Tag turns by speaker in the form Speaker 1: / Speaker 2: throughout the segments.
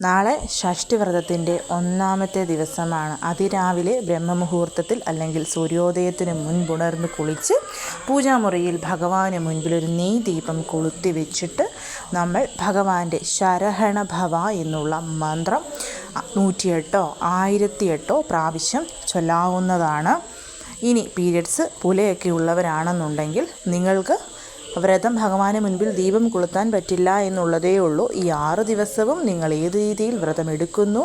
Speaker 1: നാളെ ഷഷ്ടിവ്രതത്തിന്റെ ഒന്നാമത്തെ ദിവസമാണ്. അതിരാവിലെ ബ്രഹ്മമുഹൂർത്തത്തിൽ അല്ലെങ്കിൽ സൂര്യോദയത്തിന് മുൻപുണർന്ന് കുളിച്ച് പൂജാമുറിയിൽ ഭഗവാന് മുൻപിൽ ഒരു ദീപം കൊളുത്തി വെച്ചിട്ട് നമ്മൾ ഭഗവാന്റെ ശരഹണ ഭവ എന്നുള്ള മന്ത്രം നൂറ്റിയെട്ടോ ആയിരത്തിയെട്ടോ പ്രാവശ്യം ചൊല്ലാവുന്നതാണ്. ഇനി പീരിയഡ്സ് പുലയൊക്കെ ഉള്ളവരാണെന്നുണ്ടെങ്കിൽ നിങ്ങൾക്ക് വ്രതം ഭഗവാന് മുൻപിൽ ദീപം കൊളുത്താൻ പറ്റില്ല എന്നുള്ളതേ ഉള്ളൂ. ഈ ആറ് ദിവസവും നിങ്ങൾ ഏത് രീതിയിൽ വ്രതം എടുക്കുന്നു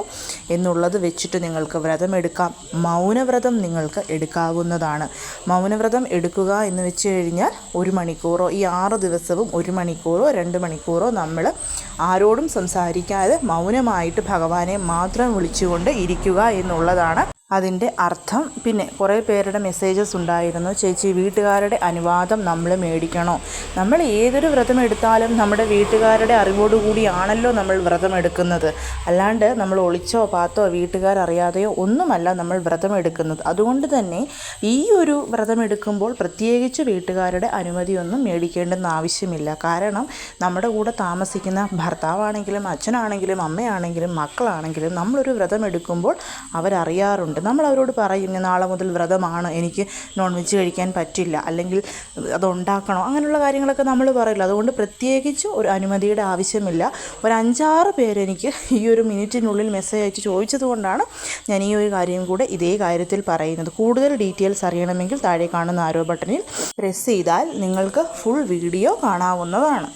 Speaker 1: എന്നുള്ളത് വെച്ചിട്ട് നിങ്ങൾക്ക് വ്രതം എടുക്കാം മൗനവ്രതം നിങ്ങൾക്ക് എടുക്കാവുന്നതാണ്. മൗനവ്രതം എടുക്കുക എന്ന് വെച്ച് കഴിഞ്ഞാൽ ഒരു മണിക്കൂറോ ഈ ആറ് ദിവസവും ഒരു മണിക്കൂറോ രണ്ട് മണിക്കൂറോ നമ്മൾ ആരോടും സംസാരിക്കാതെ മൗനമായിട്ട് ഭഗവാനെ മാത്രം വിളിച്ചുകൊണ്ട് ഇരിക്കുക എന്നുള്ളതാണ് അതിന്റെ അർത്ഥം പിന്നെ കുറേ പേരുടെ മെസ്സേജസ് ഉണ്ടായിരുന്നു. ചേച്ചി വീട്ടുകാരുടെ അനുവാദം നമ്മൾ മേടിക്കണോ? നമ്മൾ ഏതൊരു വ്രതം എടുത്താലും നമ്മുടെ വീട്ടുകാരുടെ അറിവോടുകൂടിയാണല്ലോ നമ്മൾ വ്രതം എടുക്കുന്നത്. അല്ലാണ്ട് നമ്മൾ ഒളിച്ചോ പാത്തോ വീട്ടുകാരറിയാതെയോ ഒന്നുമല്ല നമ്മൾ വ്രതം എടുക്കുന്നത്. അതുകൊണ്ട് തന്നെ ഈ ഒരു വ്രതം എടുക്കുമ്പോൾ പ്രത്യേകിച്ച് വീട്ടുകാരുടെ അനുമതിയൊന്നും മേടിക്കേണ്ടെന്ന് ആവശ്യമില്ല. കാരണം നമ്മുടെ കൂടെ താമസിക്കുന്ന ഭർത്താവാണെങ്കിലും അച്ഛനാണെങ്കിലും അമ്മയാണെങ്കിലും മക്കളാണെങ്കിലും നമ്മളൊരു വ്രതം എടുക്കുമ്പോൾ അവരറിയാറുണ്ട് നമ്മൾ അവരോട് പറയും "ഞാൻ നാളെ മുതൽ വ്രതമാണ് എനിക്ക് നോൺ വെജ് കഴിക്കാൻ പറ്റില്ല അല്ലെങ്കിൽ അതുണ്ടാക്കണോ? അങ്ങനെയുള്ള കാര്യങ്ങളൊക്കെ നമ്മൾ പറയില്ല. അതുകൊണ്ട് പ്രത്യേകിച്ച് ഒരു അനുമതിയുടെ ആവശ്യമില്ല. ഒരു അഞ്ചാറ് പേരെനിക്ക് ഈ ഒരു മിനിറ്റിനുള്ളിൽ മെസ്സേജ് അയച്ച് ചോദിച്ചതുകൊണ്ടാണ് ഞാൻ ഈ ഒരു കാര്യം കൂടെ ഇതേ കാര്യത്തിൽ പറയുന്നത്. കൂടുതൽ ഡീറ്റെയിൽസ് അറിയണമെങ്കിൽ താഴെ കാണുന്ന ആരോ ബട്ടണിൽ പ്രസ് ചെയ്താൽ നിങ്ങൾക്ക് ഫുൾ വീഡിയോ കാണാവുന്നതാണ്.